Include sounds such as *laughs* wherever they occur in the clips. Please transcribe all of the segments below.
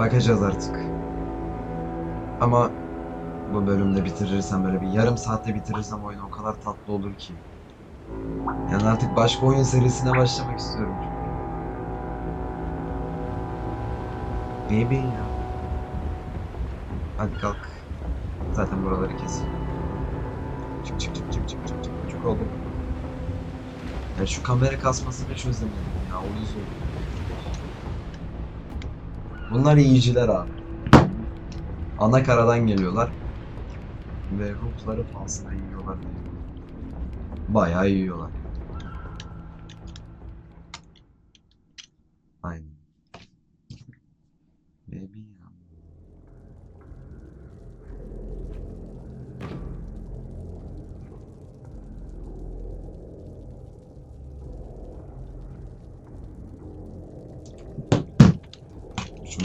Bakacağız artık. Ama bu bölümde bitirirsem böyle bir yarım saatte bitirirsem oyun o kadar tatlı olur ki. Yani artık başka oyun serisine başlamak istiyorum. Baby ya. Hadi kalk. Zaten buraları kes. Çık çık çık çık çık çık çık çık oğlum. Ya şu kamera kasmasını çözemedim ya. O yüzden. Bunlar iyiciler abi. Ana karadan geliyorlar. Ve ruhları fazla yiyorlar. Bayağı yiyorlar. Aynen. Baby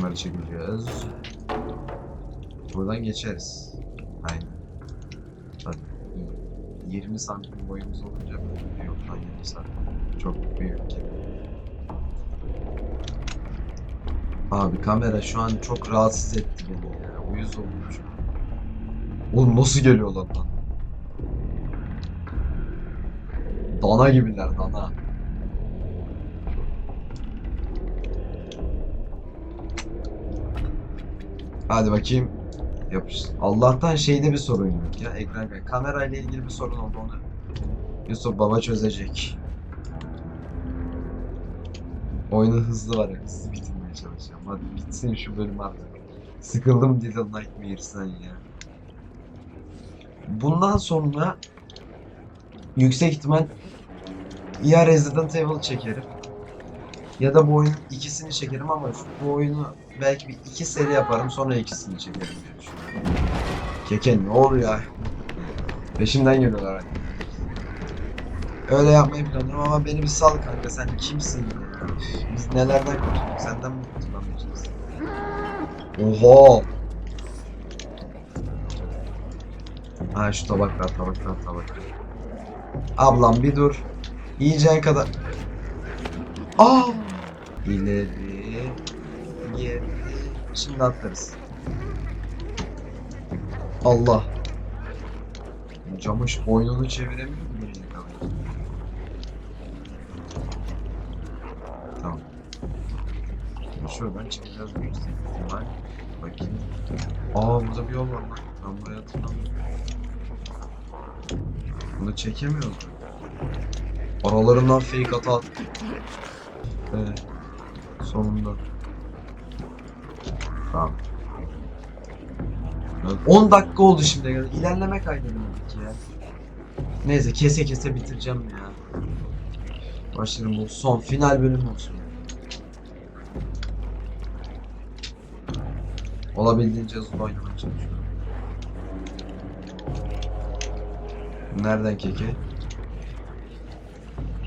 ya. Şunları çekeceğiz. Buradan geçeriz. Aynen. Tabii. 20 santim boyumuz olunca yok lan 20 santim. Çok büyük gibi. Abi kamera şu an çok rahatsız etti beni ya. Uyuz an. Oğlum nasıl geliyor lan lan? Dana gibiler dana. Hadi bakayım. Yapış. Allah'tan şeyde bir sorun yok ya. Ekran kamerayla ilgili bir sorun oldu onu. Yusuf baba çözecek. Oyunun hızlı var ya. Hızlı bitirmeye çalışacağım. Hadi bitsin şu bölüm artık. Sıkıldım Little Nightmares'ten ya. Bundan sonra yüksek ihtimal ya Resident Evil çekerim ya da bu oyunun ikisini çekerim ama bu oyunu belki bir iki seri yaparım sonra ikisini çekerim diye düşünüyorum. Keke ne oluyor ya? Peşimden geliyorlar hani. Öyle yapmayı planlıyorum ama beni bir sal kanka sen kimsin Biz nelerden kurtulduk senden mi kurtulamayacağız? Oha! Ha şu tabaklar tabaklar tabaklar. Ablam bir dur. Yiyeceğin kadar. Aa! İleri, geri. Şimdi atlarız. Allah. Camış boynunu çeviremiyor mu geriye kadar? Tamam. Şuradan çıkacağız büyük ihtimal. Bakayım. Aa burada bir yol var lan. Ben buraya hatırlamıyorum. Bunu çekemiyoruz? Aralarından fake ata attı. Evet. Sonunda. Tamam. Evet, 10 dakika oldu şimdi. İlerleme kaydedemedik ya. Neyse kese kese bitireceğim ya. Başlarım bu son final bölüm olsun. Olabildiğince hızlı oynamaya çalışıyorum. Nereden keke?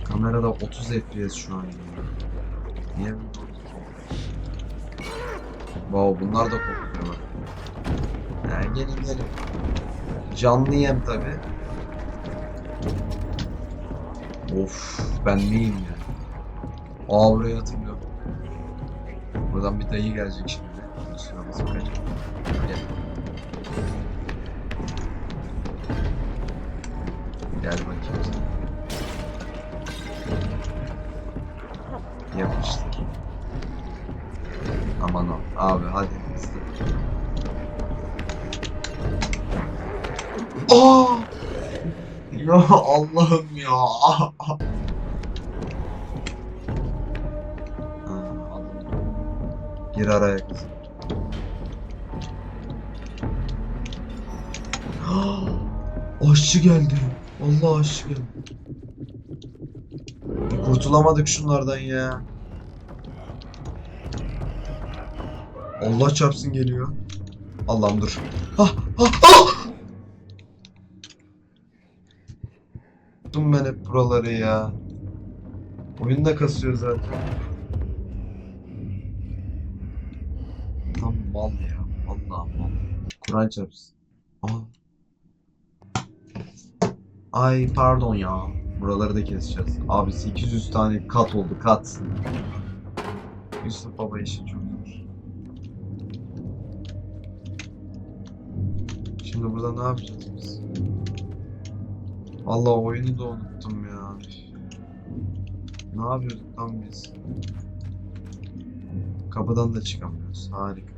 Kamerada 30 FPS şu an. Niye? Wow bunlar da kokuyor bak. Ya gelin gelin. Canlı yem tabi. Of ben neyim ya? Aa burayı hatırlıyorum. Buradan bir dayı gelecek şimdi. Sıramız bakacak. Gel. Gel bakayım sen. Aman o. Abi hadi. Aa! Ya Allah'ım ya. *laughs* Gir araya kızım. *gasps* Aşçı geldi. Allah aşkına. Bir kurtulamadık şunlardan ya. Allah çarpsın geliyor. Allah'ım dur. Ah, ah, ah! Tuttum ben hep buraları ya. Oyun da kasıyor zaten. Tam mal ya. Vallahi mal. Kur'an çarpsın. Aa. Ay pardon ya. Buraları da keseceğiz. Abi 800 tane kat oldu kat. Yusuf Baba işi çok zor. Şimdi burada ne yapacağız biz? Vallahi oyunu da unuttum ya. Ne yapıyorduk lan biz? Kapıdan da çıkamıyoruz. Harika.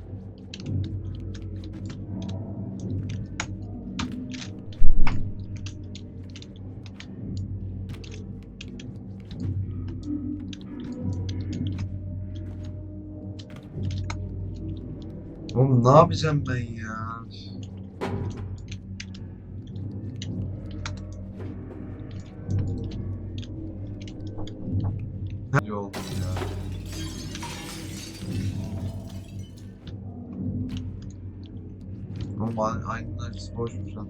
Oğlum ne yapacağım ben ya? Ne oldu ya? Oğlum a- aynı açısı boşmuş lan.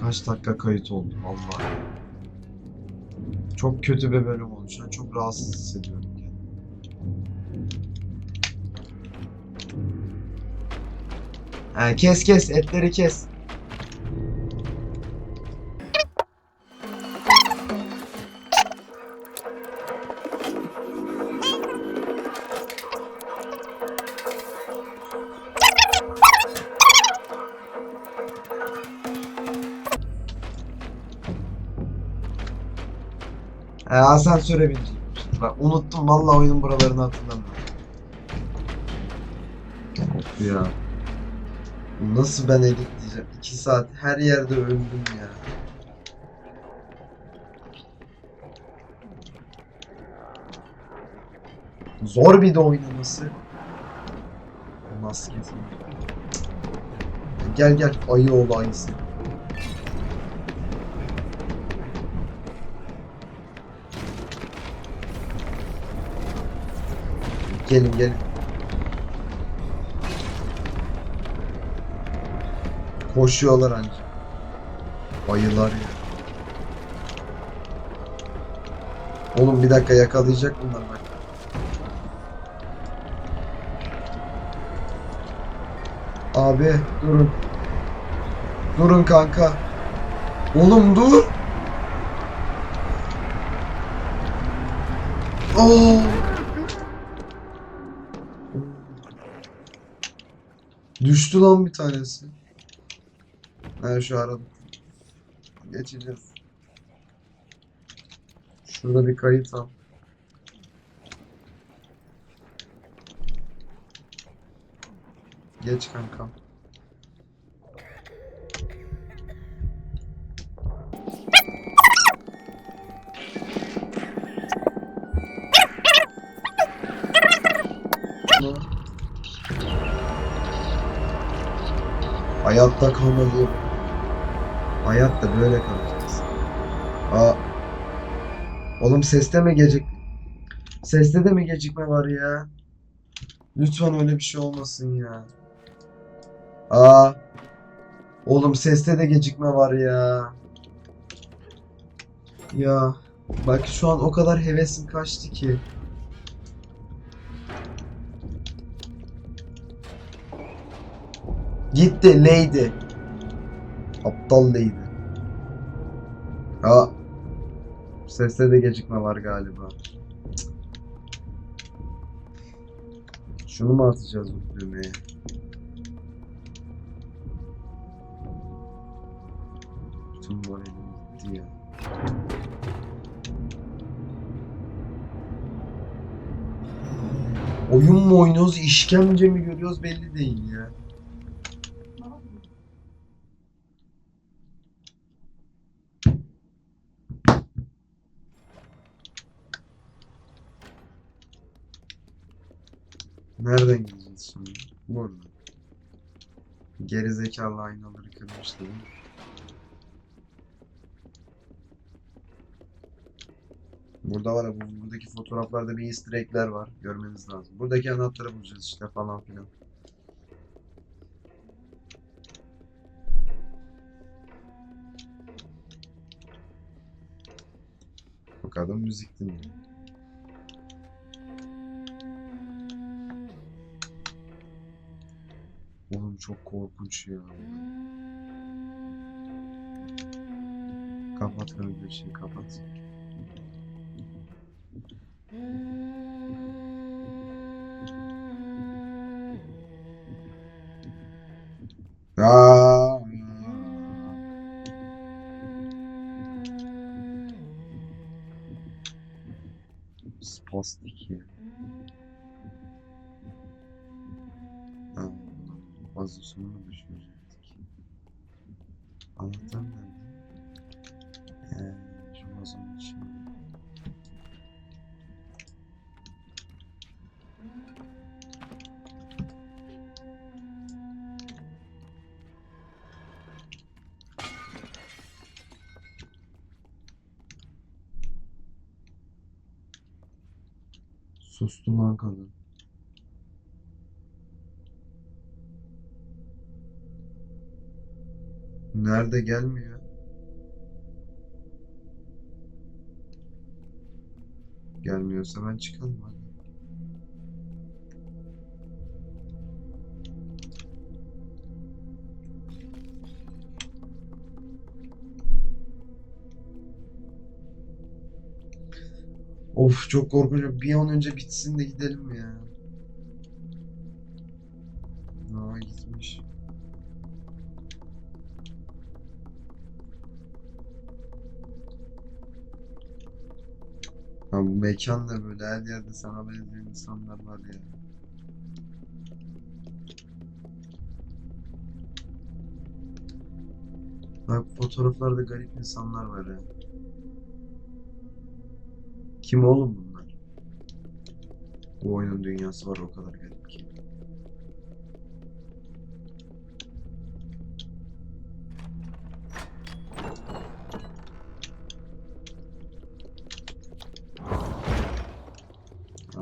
Kaç dakika kayıt oldu vallahi. Çok kötü bir bölüm oldu. Şu an çok rahatsız hissediyorum. Ha, kes kes etleri kes. Asansöre bineceğim. Bak unuttum vallahi oyunun buralarını hatırlamıyorum. Of ya. Nasıl ben editleyeceğim? 2 saat her yerde öldüm ya. Zor bir de oynaması. Maskesi. Gel gel ayı oğlu Gelin gelin. Koşuyorlar anca. Ayılar ya. Oğlum bir dakika yakalayacak bunlar bak. Abi durun. Durun kanka. Oğlum dur. Oo. Düştü lan bir tanesi. Ha şu arada. Geçeceğiz. Şurada bir kayıt al. Geç kankam. Hayatta kalmadı. Hayatta böyle kalacağız. Aa. Oğlum seste mi gecik? Seste de mi gecikme var ya? Lütfen öyle bir şey olmasın ya. Aa. Oğlum seste de gecikme var ya. Ya. Bak şu an o kadar hevesim kaçtı ki. Gitti Lady. Aptal Lady. Ha. Seste de gecikme var galiba. Şunu mu atacağız bu düğmeye? Bütün moralim gitti ya. Oyun mu oynuyoruz, işkence mi görüyoruz belli değil ya. Nereden şimdi? Buradan. Gerizekalı aynaları kırmış dedim. Burada var ya bu- buradaki fotoğraflarda bir easter egg'ler var. Görmeniz lazım. Buradaki anahtarı bulacağız işte falan filan. Bu kadın müzik dinliyor. Oğlum çok korkunç ya. Kapat kanka şey kapat. Aa. Spastik ya. Vazosunu mu düşürecektik? Anahtar nerede? Ee, şu vazonun içinde. Sustum lan Nerede gelmiyor? Gelmiyorsa ben çıkalım hadi. Of çok korkunç. Bir an önce bitsin de gidelim ya. Ya bu mekan da böyle her yerde sana benzeyen insanlar var ya. Bak fotoğraflarda garip insanlar var ya. Kim oğlum bunlar? Bu oyunun dünyası var o kadar garip ki.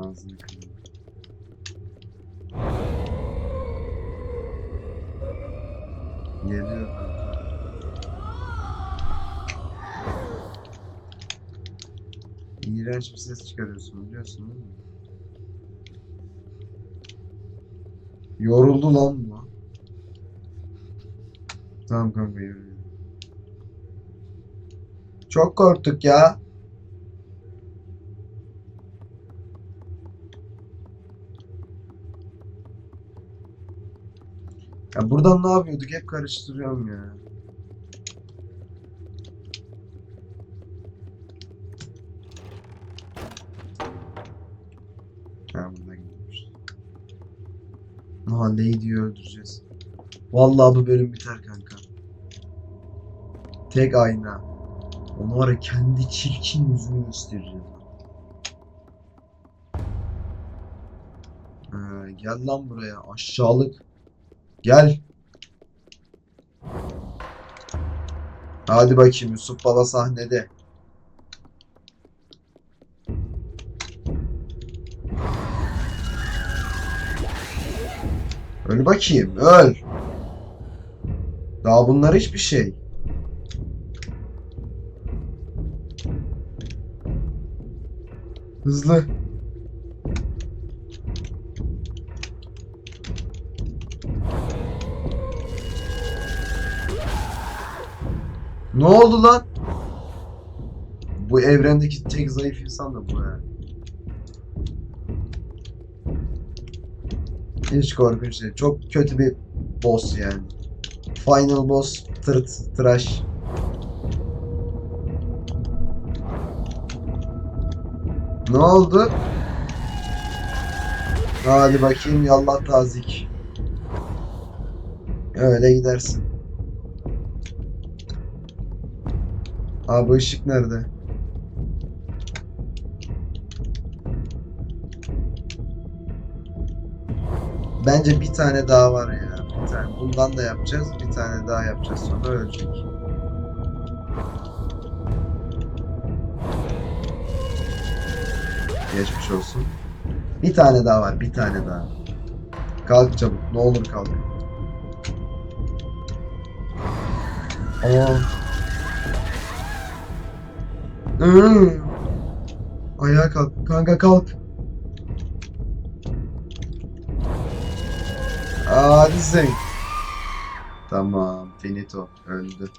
Ağzını kırıyor. Geliyor. İğrenç bir ses çıkarıyorsun biliyorsun değil mi? Yoruldu lan bu. Tamam kanka yürü. Çok korktuk ya. Ya buradan ne yapıyorduk? Hep karıştırıyorum ya. Ha gidiyormuş. Aha Lady'yi öldüreceğiz. Vallahi bu bölüm biter kanka. Tek ayna. Onu var ya kendi çirkin yüzünü göstereceğim. Ha, gel lan buraya aşağılık. Gel. Hadi bakayım Yusuf Baba sahnede. Öl bakayım, öl. Daha bunlar hiçbir şey. Hızlı. Ne oldu lan? Bu evrendeki tek zayıf insan da bu ya. Hiç korkunç değil. Çok kötü bir boss yani. Final boss tırt tıraş. Ne oldu? Hadi bakayım yallah tazik. Öyle gidersin. Abi ışık nerede? Bence bir tane daha var ya. Bir tane. Bundan da yapacağız. Bir tane daha yapacağız. Sonra ölecek. Geçmiş olsun. Bir tane daha var. Bir tane daha. Kalk çabuk. Ne olur kalk. Aa. Hmm. Ayağa kalk. Kanka kalk. Hadi sen. Tamam. Finito. Öldü.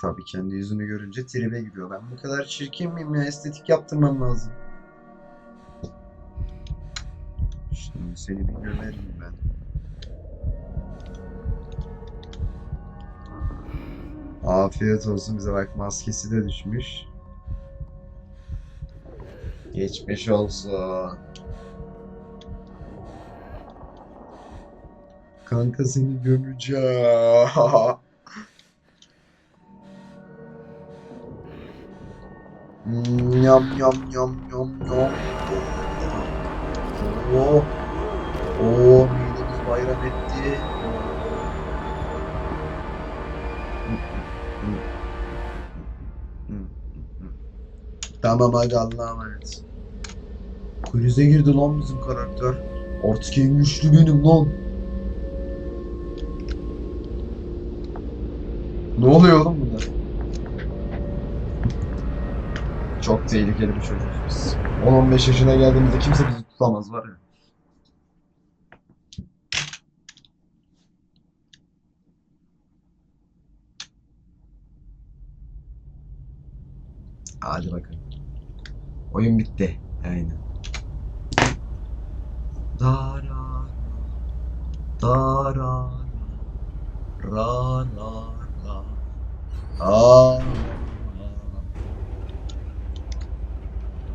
Tabii kendi yüzünü görünce tribe giriyor. Ben bu kadar çirkin miyim ya? Estetik yaptırmam lazım. Şimdi seni bir gömerim ben. Afiyet olsun bize bak maskesi de düşmüş. Geçmiş olsun. Kanka seni gömeceğim. Yam yam yam yam yam. Oh. Oh midemiz bayram etti. Tamam hadi Allah'a emanet. Krize girdi lan bizim karakter. Artık en güçlü benim lan. Ne oluyor oğlum bunlar? Çok tehlikeli bir çocuğuz biz. 10-15 yaşına geldiğimizde kimse bizi tutamaz var ya. Hadi bakalım. Oyun bitti. Aynen. Dara Dara Ra ra ra Aa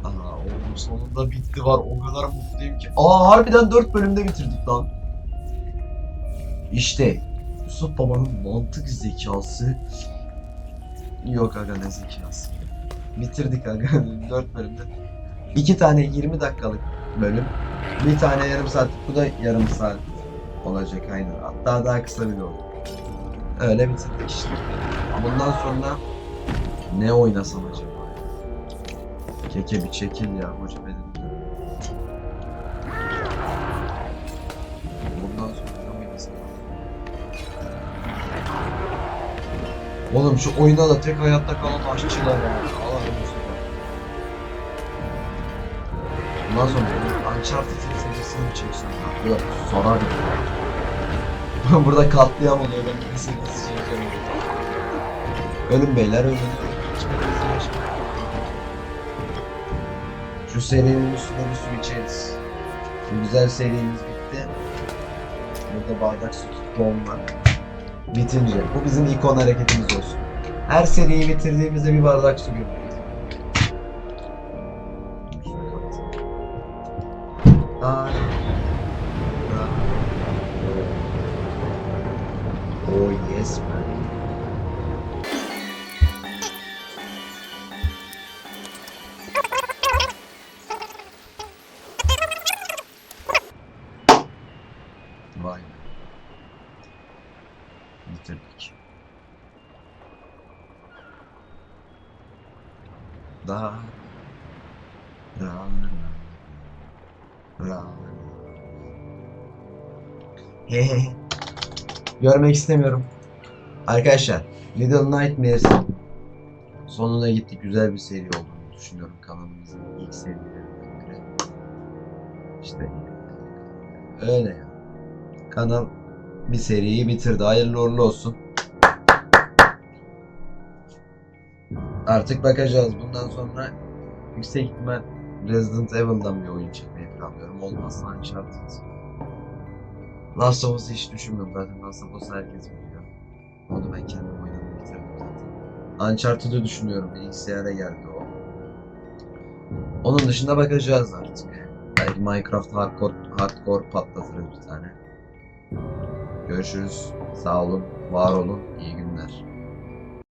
Aa oğlum sonunda bitti var. O kadar mutluyum ki. Aa harbiden 4 bölümde bitirdik lan. İşte Yusuf Baba'nın mantık zekası Yok aga ne zekası. Bitirdik aga 4 bölümde. 2 tane 20 dakikalık bölüm. Bir tane yarım saatlik bu da yarım saat olacak aynen. Hatta daha kısa bile olur. Öyle bitirdik işte. Bundan sonra ne oynasam acaba? Keke bir çekil ya hoca benim. Bundan sonra ne oynasam? Oğlum şu oyunda da tek hayatta kalan aşçılar var. Bundan sonra Uncharted serisini mi çeksin? Da sorar bir Burada katliam oluyor ben bir serisi çekeceğim. Ölün beyler yaşamayın. Şu serinin üstüne bir su içeriz. Bu güzel serimiz bitti. Burada bardak su tutma var. Bitince. Bu bizim ikon hareketimiz olsun. Her seriyi bitirdiğimizde bir bardak su gömüyoruz. Daha ra ra Hehe. Görmek istemiyorum. Arkadaşlar, Little Nightmares sonuna gittik. Güzel bir seri olduğunu düşünüyorum kanalımızın ilk serilerinden biri. İşte öyle. Kanal bir seriyi bitirdi. Hayırlı uğurlu olsun. Artık bakacağız. Bundan sonra yüksek ihtimal Resident Evil'dan bir oyun çekmeyi planlıyorum. Olmazsa Uncharted. Last of Us'ı hiç düşünmüyorum zaten. Last of Us'ı herkes biliyor. Onu ben kendim oynadım bitirdim zaten. Uncharted'ı düşünüyorum. Bilgisayara geldi o. Onun dışında bakacağız artık. Belki Minecraft hardcore, hardcore patlatırız bir tane. Görüşürüz. Sağ olun, var olun, iyi günler.